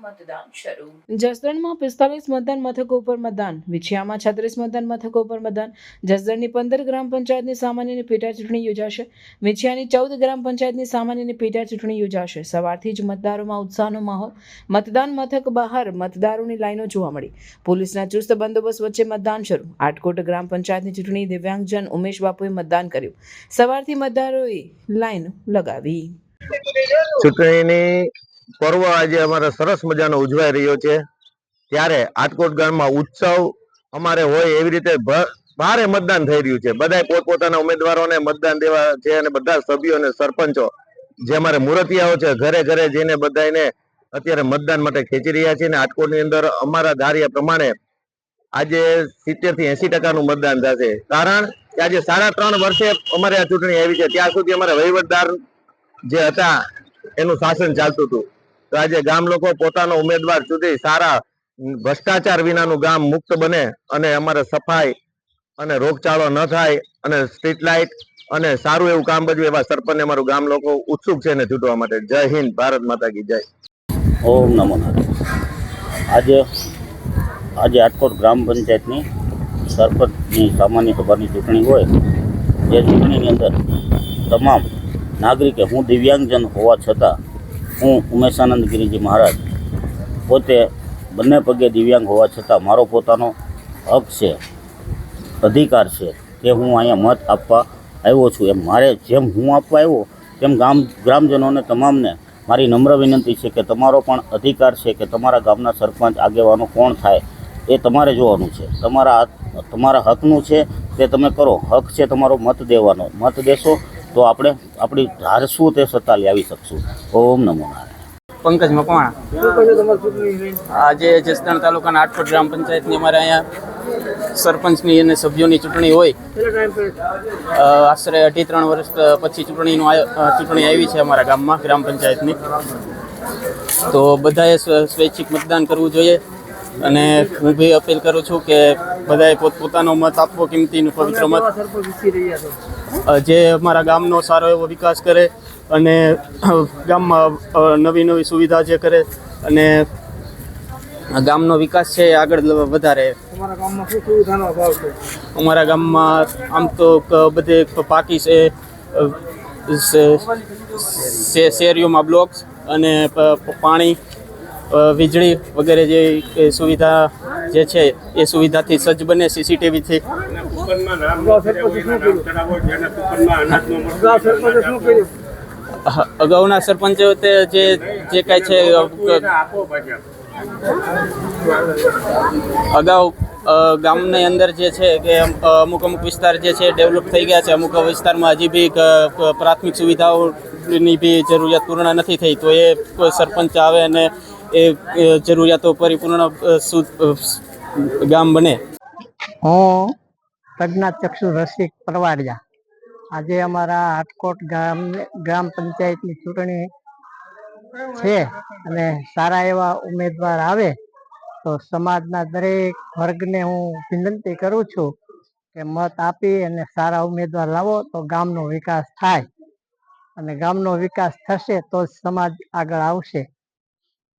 મતદાન શરૂ. છત્રીસ મતદાન મથકો ઉપર મતદાન, જસદણની પંદર ગ્રામ પંચાયતની સામાન્યની પેટા ચૂંટણી યોજાશે, વિછિયાની ચૌદ ગ્રામ પંચાયતની સામાન્યની પેટા ચૂંટણી યોજાશે. સવારથી જ મતદારોમાં ઉત્સાહનો માહોલ, મતદાન મથક બહાર મતદારોની લાઈનો જોવા મળી. પોલીસના ચુસ્ત બંદોબસ્ત વચ્ચે મતદાન શરૂ. આટકોટ ગ્રામ પંચાયતની ચૂંટણી દિવ્યાંગજન ઉમેશ બાપુએ મતદાન કર્યું. સવારથી મતદારોએ લાઈન લગાવી. ચૂંટણીની પર્વ આજે અમારે સરસ મજાનો ઉજવાઈ રહ્યો છે. ત્યારે આટકોટ ગામમાં ઉત્સવ અમારે હોય એવી રીતે ભારે મતદાન થઈ રહ્યું છે. બધા પોતપોતાના ઉમેદવારોને મતદાન દેવા છે અને બધા સભ્યો અને સરપંચો જે અમારે મુરતિયાઓ છે, ઘરે ઘરે જઈને બધાને અત્યારે મતદાન માટે ખેંચી રહ્યા છે અને આટકોટની અંદર અમારા ધાર્યા પ્રમાણે આજે સિત્તેરથી એસી ટકાનું મતદાન થશે. કારણ કે આજે સાડા ત્રણ વર્ષે અમારે આ ચૂંટણી આવી છે. ત્યાં સુધી અમારે વહીવટદાર જે હતા, એનું શાસન ચાલતું હતું. તો આજે ગામ લોકો પોતાનો ઉમેદવાર સુધી સારા ભ્રષ્ટાચાર વિનાનું ગામ મુક્ત બને અને અમારે સફાઈ અને રોગચાળો ન થાય અને સ્ટ્રીટ લાઇટ અને સારું એવું કામ બજવે એવા સરપંચ અમારું ગામ લોકો ઉત્સુક છે ને ચૂંટવા માટે. જય હિન્દ, ભારત માતા કી જય. ઓમ નમો આજે આજે આટકોટ ગ્રામ પંચાયતની સરપંચની સામાન્ય સભાની ચૂંટણી હોય. એ ચૂંટણીની અંદર તમામ નાગરિકે, હું દિવ્યાંગજન હોવા છતાં, હું ઉમેશાનંદ ગિરિજી મહારાજ, પોતે બંને પગે દિવ્યાંગ હોવા છતાં મારો પોતાનો હક છે, અધિકાર છે કે હું અહીંયા મત આપવા આવ્યો છું. એમ મારે જેમ હું આપવા આવ્યો, તેમ ગામ, ગ્રામજનોને તમામને મારી નમ્ર વિનંતી છે કે તમારો પણ અધિકાર છે કે તમારા ગામના સરપંચ આગેવાનો કોણ થાય, એ તમારે જોવાનું છે. તમારા તમારા હકનું છે તે તમે કરો. હક છે તમારો મત દેવાનો. મત દેશો તો આપણે આપણી ધારશું તે સત્તા લાવી શકશું? ઓમ નમો પંકજ મકવાણા. આજે જસદણ તાલુકાના આઠપટ ગ્રામ પંચાયતની અમારે અહીંયા સરપંચની અને સભ્યોની ચૂંટણી હોય. આશરે અઢી ત્રણ વર્ષ પછી ચૂંટણીનું ચૂંટણી આવી છે અમારા ગામમાં, ગ્રામ પંચાયતની. તો બધાએ સ્વૈચ્છિક મતદાન કરવું જોઈએ અને હું બી અપીલ કરું છું કે બધાએ પોતપોતાનો મત આપવો, કિંમતીનું પવિત્ર મત. જે અમારા ગામનો સારો એવો વિકાસ કરે અને ગામમાં નવી નવી સુવિધા જે કરે અને ગામનો વિકાસ છે એ આગળ વધારે. અમારા ગામમાં આમ તો બધે પાકી છે શેરીઓમાં બ્લોક્સ અને પાણી વીજળી વગેરે જે સુવિધા જે છે એ સુવિધાથી સજ્જ બને સીસીટીવીથી અગાઉના સરપંચો તે જે જે કાંઈ છે અગાઉ ગામની અંદર જે છે કે અમુક અમુક વિસ્તાર જે છે ડેવલપ થઈ ગયા છે. અમુક વિસ્તારમાં હજી બી પ્રાથમિક સુવિધાઓની બી જરૂરિયાત પૂર્ણ નથી થઈ. તો એ કોઈ સરપંચ આવે અને એ જરૂરિયાતો પરિપૂર્ણ ગામ બને. હું. પ્રજ્ઞા ચક્ષુ રસિક પરવાડિયા આજે અમારા હાટકોટ ગામ, ગ્રામ પંચાયતની ચૂંટણી છે અને સારા એવા ઉમેદવાર આવે તો સમાજના દરેક વર્ગને હું વિનંતી કરું છું કે મત આપી અને સારા ઉમેદવાર લાવો તો ગામનો વિકાસ થાય. અને ગામનો વિકાસ થશે તો જ સમાજ આગળ આવશે.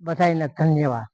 બધાને ધન્યવાદ.